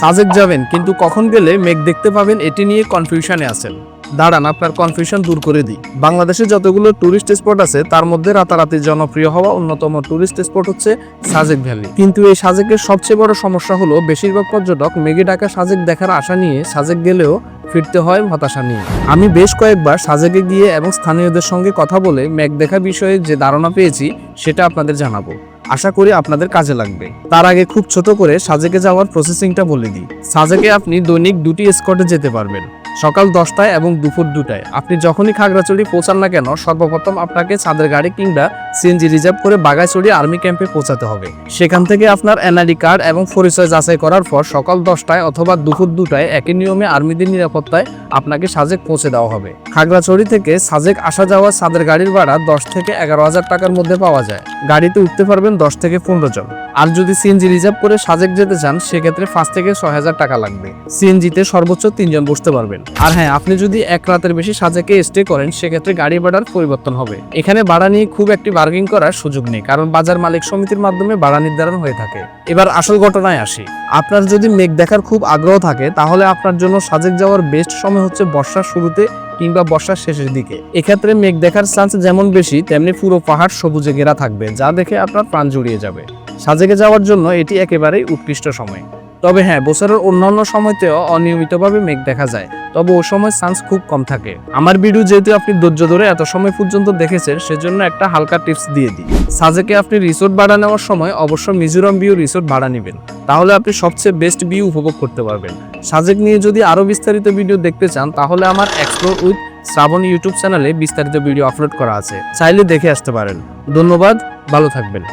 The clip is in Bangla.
সাজেক যাবেন, কিন্তু কখন গেলে মেঘ দেখতে পাবেন এটি নিয়ে কনফিউশনে আছেন। দাঁড়ান, আপনার কনফিউশন দূর করে দিই। বাংলাদেশে যতগুলো টুরিস্ট স্পট আছে, তার মধ্যে রাতারাতি জনপ্রিয় হওয়া অন্যতম টুরিস্ট স্পট হচ্ছে সাজেক ভ্যালি কিন্তু এই সাজেকের সবচেয়ে বড় সমস্যা হলো, বেশিরভাগ পর্যটক মেঘে ডাকা সাজেক দেখার আশা নিয়ে সাজেক গেলেও ফিরতে হয় হতাশা নিয়ে। আমি বেশ কয়েকবার সাজেকে গিয়ে এবং স্থানীয়দের সঙ্গে কথা বলে মেঘ দেখা বিষয়ে যে ধারণা পেয়েছি, সেটা আপনাদের জানাব। আশা করি আপনাদের কাজে লাগবে। তার আগে খুব ছোট করে সাজেকে যাওয়ার প্রসেসিংটা বলে দিই। সাজেকে আপনি দৈনিক দুটি স্কটে যেতে পারবেন। সকাল দশটায় এবং দুপুর দুটায়। আপনি যখনই খাগড়াছড়ি পৌঁছান না কেন, সর্বপ্রথম আপনাকে ছাদের গাড়ি কিংবা সিএনজি রিজার্ভ করে বাগাইছড়ি আর্মি ক্যাম্পে পৌঁছাতে হবে। সেখান থেকে আপনার এনআইডি কার্ড এবং পরিচয় যাচাই করার পর সকাল দশটায় অথবা দুপুর দুটায় একই নিয়মে আর্মিদের নিরাপত্তায় আপনাকে সাজেক পৌঁছে দেওয়া হবে। খাগড়াছড়ি থেকে সাজেক আসা যাওয়া ছাদের গাড়ির ভাড়া দশ থেকে এগারো হাজার টাকার মধ্যে পাওয়া যায়। গাড়িতে উঠতে পারবেন দশ থেকে পনেরো জন। আর যদি সিএনজি রিজার্ভ করে সাজেক যেতে চান, সেক্ষেত্রে পাঁচ থেকে ছয় হাজার টাকা লাগবে। সিএনজিতে সর্বোচ্চ তিনজন বসতে পারবেন। আর হ্যাঁ আপনি যদি এক রাতের বেশি সাজেকে স্টে করেন, সেক্ষেত্রে গাড়ি ভাড়ার পরিবর্তন হবে। এখানে ভাড়া নিয়ে খুব একটি বার্গিং করার সুযোগ নেই, কারণ বাজার মালিক সমিতির মাধ্যমে ভাড়া নির্ধারণ হয়ে থাকে। এবার আসল ঘটনায় আসি। আপনার যদি মেঘ দেখার খুব আগ্রহ থাকে, তাহলে আপনার জন্য সাজেক যাওয়ার বেস্ট সময় হচ্ছে বর্ষার শুরুতে কিংবা বর্ষার শেষের দিকে। এক্ষেত্রে মেঘ দেখার চান্স যেমন বেশি, তেমনি পুরো পাহাড় সবুজে ঘেরা থাকবে, যা দেখে আপনার প্রাণ জুড়িয়ে যাবে। সাজেকে যাওয়ার জন্য এটি একেবারেই উৎকৃষ্ট সময়। তবে হ্যাঁ বছরের অন্যান্য সময়তেও অনিয়মিতভাবে মেঘ দেখা যায়। তবে ও সময় চান্স খুব কম থাকে। আমার ভিডিও যেহেতু আপনি ধৈর্য ধরে এত সময় পর্যন্ত দেখেছেন, সেজন্য একটা হালকা টিপস দিয়ে দিই। সাজেকে আপনি রিসোর্ট ভাড়া নেওয়ার সময় অবশ্য মিজোরাম ভিউ রিসোর্ট ভাড়া নেবেন। তাহলে আপনি সবচেয়ে বেস্ট ভিউ উপভোগ করতে পারবেন। সাজেক নিয়ে যদি আরও বিস্তারিত ভিডিও দেখতে চান, তাহলে আমার এক্সপ্লোর উইথ শ্রাবণ ইউটিউব চ্যানেলে বিস্তারিত ভিডিও আপলোড করা আছে। চাইলে দেখে আসতে পারেন। ধন্যবাদ, ভালো থাকবেন।